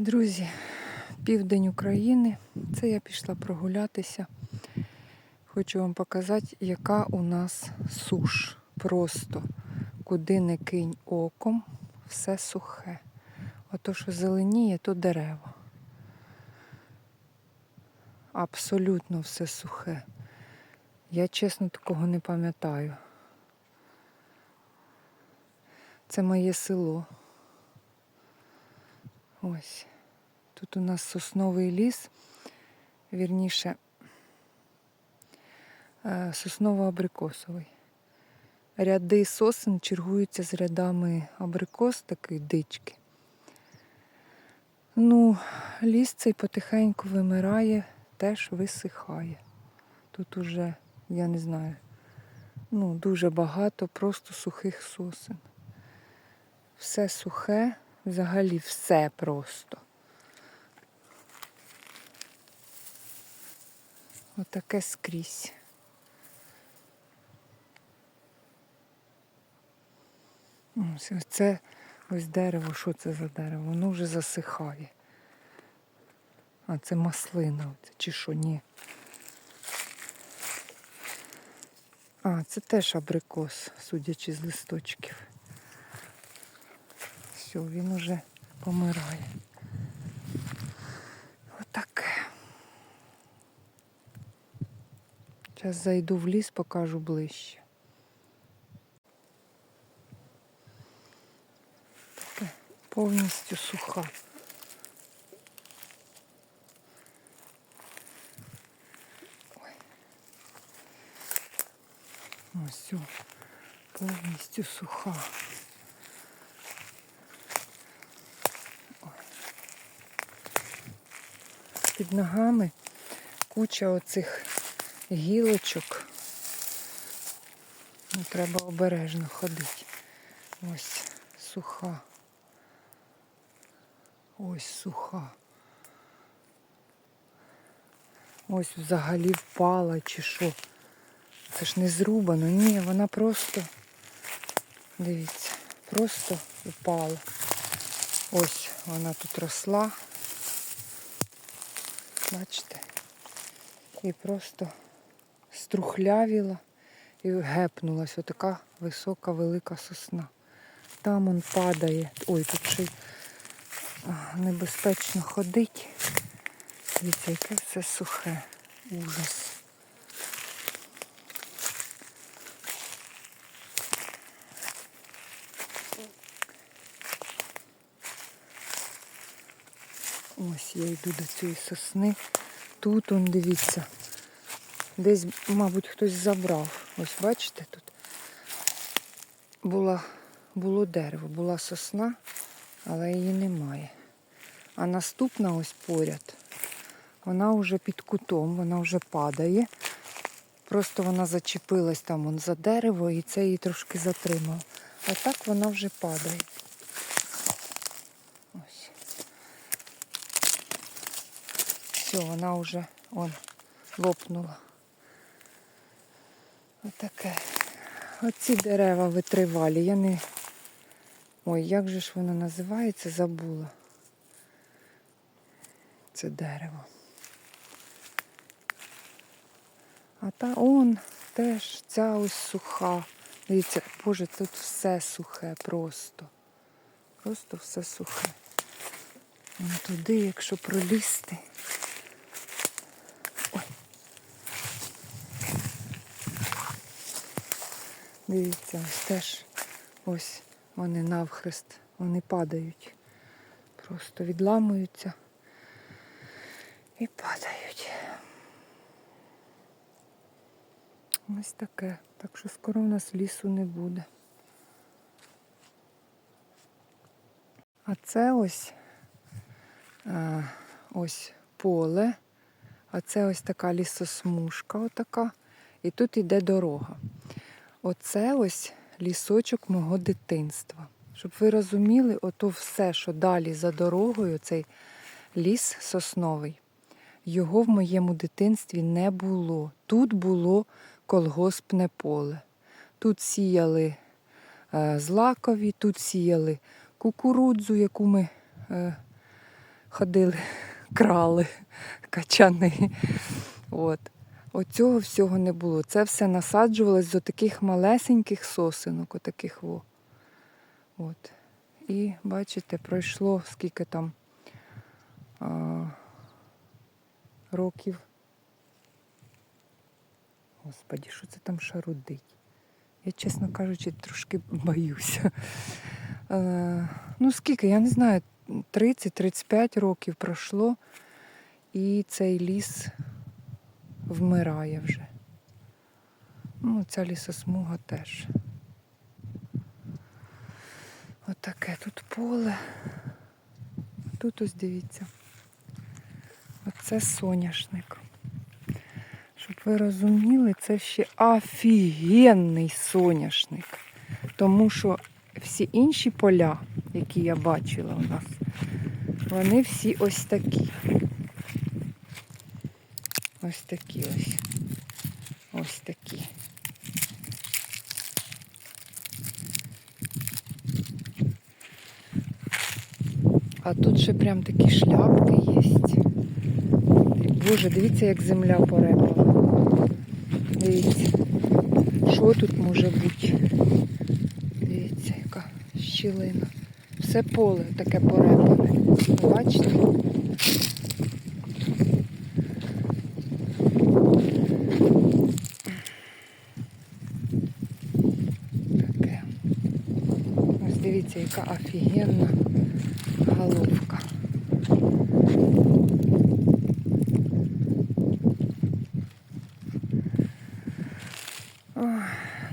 Друзі, південь України. Це я пішла прогулятися. Хочу вам показати, яка у нас суш. Просто куди не кинь оком, все сухе. Ото, що зеленіє, то дерева. Абсолютно все сухе. Я чесно такого не пам'ятаю. Це моє село. Ось. Тут у нас сосновий ліс, вірніше, е, сосново-абрикосовий. Ряди сосен чергуються з рядами абрикос, такої дички. Ну, ліс цей потихеньку вимирає, теж висихає. Тут уже, я не знаю, ну, дуже багато просто сухих сосен. Все сухе, взагалі все просто. Отаке скрізь. Ось це ось дерево, що це за дерево? Воно вже засихає. А це маслина, чи що, ні. А, це теж абрикос, судячи з листочків. Все, він уже помирає. Отаке. Зараз зайду в ліс, покажу ближче. Таке повністю суха. Ось все, повністю суха. Під ногами куча оцих гілочок. Ну, треба обережно ходити. Ось суха. Ось суха. Ось взагалі впала чи що. Це ж не зрубано. Ні, вона просто, дивіться, просто впала. Ось вона тут росла. Бачите? І просто струхлявіла і гепнулась. Отака висока, велика сосна. Там он падає. Ой, тут ще небезпечно ходить. Дивіться, яке все сухе. Ужас. Ось я йду до цієї сосни. Тут он, дивіться. Десь, мабуть, хтось забрав. Ось бачите тут. Була, було дерево, була сосна, але її немає. А наступна ось поряд, вона вже під кутом, вона вже падає. Просто вона зачепилась там вон, за дерево і це її трошки затримало. А так вона вже падає. Все, вона вже он, лопнула. Отаке. Оці дерева витривалі. Я не... Ой, як же ж воно називається, забула. Це дерево. А та он теж ця ось суха. Дивіться, боже, тут все сухе просто. Просто все сухе. Туди, якщо пролізти. Дивіться, теж ось вони навхрест, вони падають. Просто відламуються і падають. Ось таке. Так що скоро у нас лісу не буде. А це ось ось поле, а це ось така лісосмужка, отака. І тут йде дорога. Оце ось лісочок мого дитинства. Щоб ви розуміли, ото все, що далі за дорогою, цей ліс сосновий, його в моєму дитинстві не було. Тут було колгоспне поле. Тут сіяли е, злакові, тут сіяли кукурудзу, яку ми е, ходили, крали качани. От. Оцього всього не було. Це все насаджувалось з таких малесеньких сосенок, отаких во. От. І бачите, пройшло скільки там а, років. Господі, що це там шарудить? Я, чесно кажучи, трошки боюся. Е, ну, скільки, я не знаю, 30-35 років пройшло, і цей ліс вмирає вже. Ну, ця лісосмуга теж. Отаке тут поле. Тут ось дивіться. Оце соняшник. Щоб ви розуміли, це ще офігенний соняшник. Тому що всі інші поля, які я бачила у нас, вони всі ось такі. Ось такі ось. Ось такі. А тут ще прям такі шляпки є. Боже, дивіться, як земля порепала. Дивіться, що тут може бути? Дивіться, яка щілина. Все поле таке порепане. Бачите? Таке. Ось дивіться, яка офігенна головка.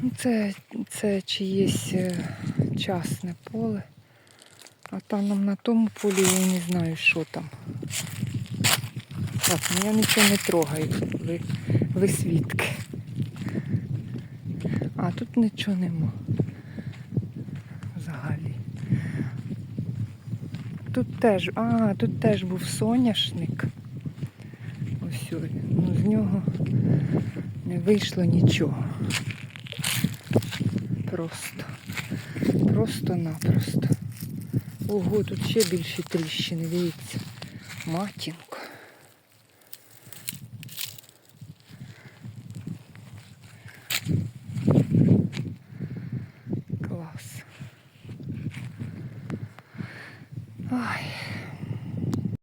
Ну Це, це чиєсь е, частне поле. А там на тому полі я не знаю, що там. Так, ну я нічого не трогаю. Ви, ви свідки. А тут нічого нема. Взагалі. Тут теж, а, тут теж був соняшник. Ось. Ну з нього не вийшло нічого. Просто. Просто-напросто. Ого, тут ще більші тріщини, дивіться. Матінко.